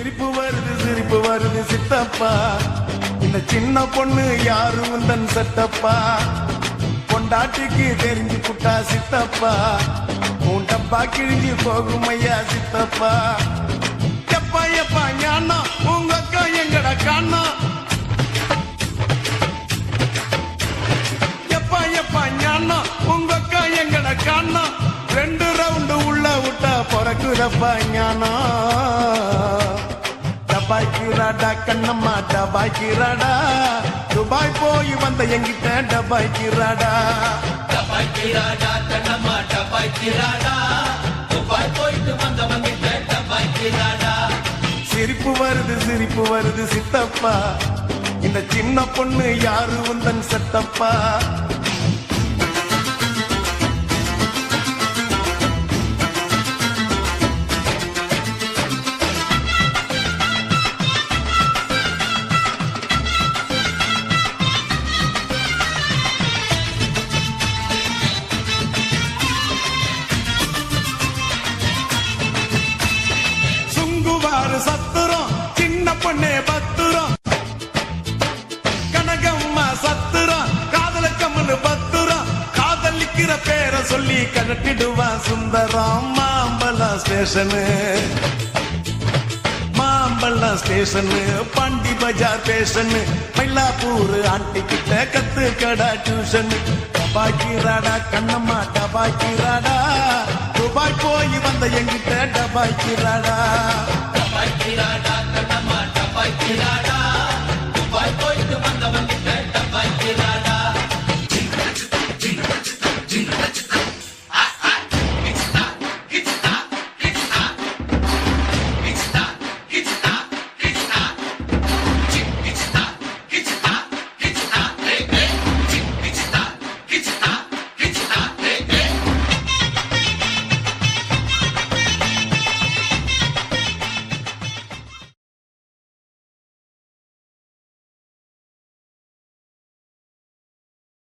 சிரிப்பு வருது சிரிப்பு வருது சித்தப்பா. இந்த சின்ன பொண்ணு யாரும் தன் சட்டப்பா பொண்டாட்டிக்கு தெரிஞ்சு புட்டா சித்தப்பா? உன் டப்பா கிழிஞ்சு போகும் ஐயா சித்தப்பா. எப்பா எப்பா ஞானா உங்க அக்கா எங்கட காணா? எப்பா எப்பா ஞானா உங்க அக்கா எங்கட காணா? ரெண்டு ரவுண்டு உள்ள விட்டா பிறக்குதப்பா ஞானா. டபாய்க்கிறாடா கண்ணம்மா டபாய்க்கிறாடா. துபாய் போய் வந்த எங்கிட்ட டபாய்க்கிறாடா. டபாய்க்கிறாடா கண்ணம்மா டபாய்க்கிறாடா. துபாய் போயிட்டு வந்தவங்கிட்ட டபாய்க்கிறாடா. சிரிப்பு வருது சிரிப்பு வருது சித்தப்பா. இந்த சின்ன பொண்ணு யாரு உந்தன் சட்டப்பா சொல்லி கலட்டிடுவான் Sundaram Mambalam station Mambalam station Pondy Bazaar station Mylapore aunty கிட்ட கத்து கடா டியூஷன் ராடா கண்ணம்மா டபாய்க்கிறாடா. துபாய் போய் வந்த எங்கிட்ட டபாக்கி ராடாக்கிராடா